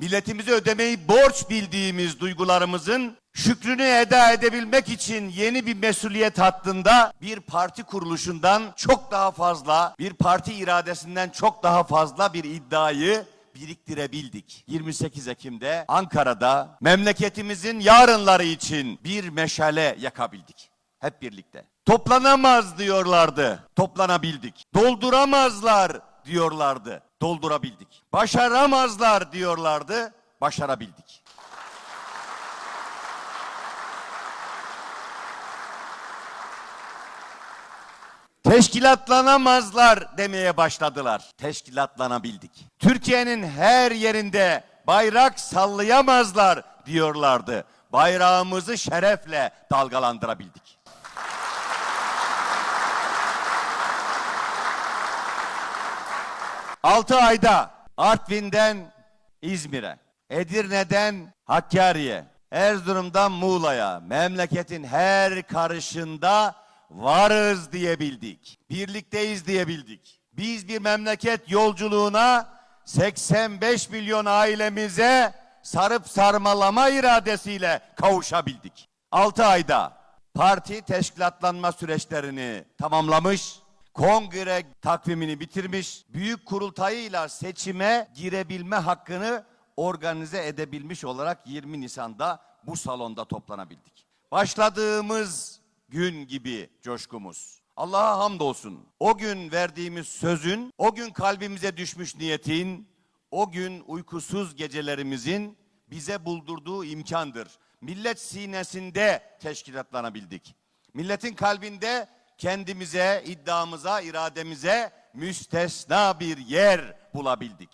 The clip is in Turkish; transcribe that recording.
milletimize ödemeyi borç bildiğimiz duygularımızın şükrünü eda edebilmek için yeni bir mesuliyet hattında bir parti kuruluşundan çok daha fazla, bir parti iradesinden çok daha fazla bir iddiayı biriktirebildik. 28 Ekim'de Ankara'da memleketimizin yarınları için bir meşale yakabildik. Hep birlikte. Toplanamaz diyorlardı. Toplanabildik. Dolduramazlar diyorlardı. Doldurabildik. Başaramazlar diyorlardı. Başarabildik. Teşkilatlanamazlar demeye başladılar. Teşkilatlanabildik. Türkiye'nin her yerinde bayrak sallayamazlar diyorlardı. Bayrağımızı şerefle dalgalandırabildik. Altı ayda Artvin'den İzmir'e, Edirne'den Hakkari'ye, Erzurum'dan Muğla'ya, memleketin her karışında varız diyebildik. Birlikteyiz diyebildik. Biz bir memleket yolculuğuna 85 milyon ailemize sarıp sarmalama iradesiyle kavuşabildik. 6 ayda parti teşkilatlanma süreçlerini tamamlamış, kongre takvimini bitirmiş, büyük kurultayıyla seçime girebilme hakkını organize edebilmiş olarak 20 Nisan'da bu salonda toplanabildik. Başladığımız gün gibi coşkumuz. Allah'a hamdolsun. O gün verdiğimiz sözün, o gün kalbimize düşmüş niyetin, o gün uykusuz gecelerimizin bize buldurduğu imkandır. Millet sinesinde teşkilatlanabildik. Milletin kalbinde kendimize, iddiamıza, irademize müstesna bir yer bulabildik.